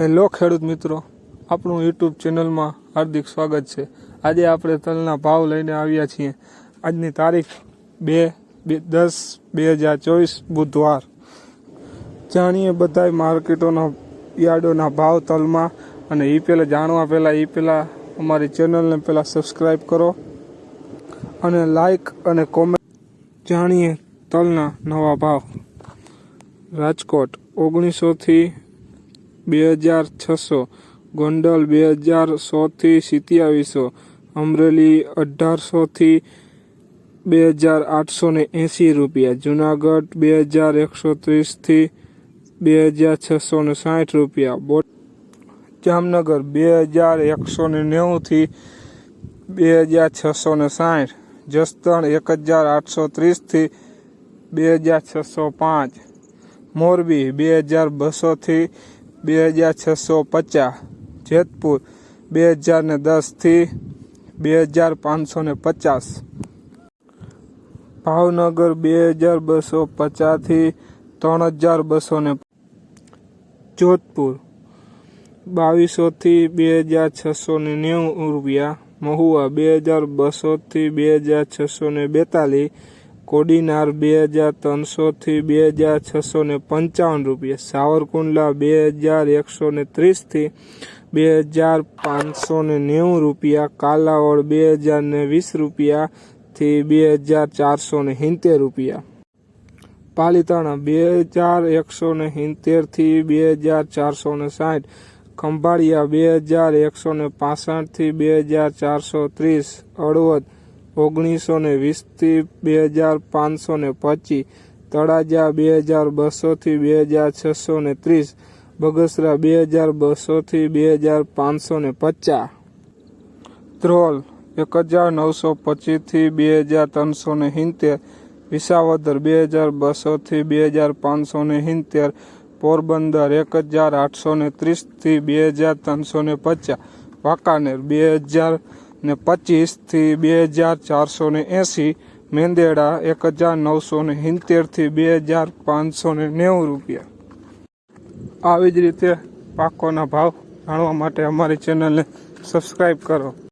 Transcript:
Hello ખેડૂત મિત્રો, આપણું યુટ્યુબ ચેનલમાં હાર્દિક સ્વાગત છે. આજે આપણે તલના ભાવ લઈને આવ્યા છીએ. આજની તારીખ બે બે દસ બે હજાર ચોવીસ, બુધવાર. જાણીએ બધાય માર્કેટોના યાર્ડોના ભાવ તલમાં અને એ પહેલાં જાણવા પહેલાં એ પહેલાં અમારી ચેનલને પહેલાં સબસ્ક્રાઈબ કરો અને લાઈક અને કોમેન્ટ જાણીએ તલના નવા ભાવ. રાજકોટ ઓગણીસોથી બે હજાર છસો, ગોંડલ બે હજાર સોથી સિત્યાવીસો, અમરેલી અઢારસોથી બે હજાર આઠસો ને એંસી રૂપિયા, જુનાગઢ બે હજાર એકસો ત્રીસથી બે હજાર છસો ને સાઠ રૂપિયા જામનગર બે હજાર એકસો ને નેવુંથી બે હજાર છસો ને સાઠ, જસદણ એક હજાર આઠસો ત્રીસથી બે હજાર છસો પાંચ, મોરબી બે હજાર બસોથી બે હજાર છસો પચાસ, જેતપુર બે હજાર ને દસથી બે હજાર પાંચસો ને પચાસ. ભાવનગર બે હજાર બસો પચાસથી ત્રણ હજાર બસો ને જોધપુર બાવીસોથી બે હજાર છસો ને નેવું રૂપિયા. મહુવા બે હજાર બસોથી બે હજાર છસો ને બેતાલીસ. કોડીનાર બે હજાર ત્રણસોથી બે હજાર છસો ને પંચાવન રૂપિયા. સાવરકુંડલા બે હજાર એકસો ને ત્રીસથી બે હજાર પાંચસો ને નેવું રૂપિયા. કાલાવડ બે હજાર ને વીસ રૂપિયાથી બે હજાર ચારસો ને સિત્તેર રૂપિયા. પાલીતાણા બે હજાર એકસો ને સિત્તેરથી બે હજાર ચારસો ને સાઠ. ખંભાળિયા બે હજાર એકસો ને પાસઠથી બે હજાર ચારસો ત્રીસ હળવદ ઓગણીસો ને વીસથી બે હજાર પાંચસો ને પચીસ તળાજા બે હજાર બસોથી બે હજાર છસો ને ત્રીસ બગસરા બે હજાર બસોથી બે હજાર પાંચસો ને પચાસ ધ્રોલ એક હજાર નવસો પચીસથી બે હજાર ત્રણસો ને સિત્તેર વિસાવદર બે હજાર બસોથી બે હજાર પાંચસો ને સિત્તેર પોરબંદર એક હજાર આઠસો ને ત્રીસથી બે હજાર ત્રણસો ને પચાસ વાંકાનેર બે હજાર ને પચીસથી બે હજાર ચારસો ને એંસી, મેંદેડા એક હજાર નવસો ને સિત્તેરથી બે હજાર પાંચસો ને નેવું રૂપિયા. આવી જ રીતે પાકોના ભાવ જાણવા માટે અમારી ચેનલને સબસ્ક્રાઈબ કરો.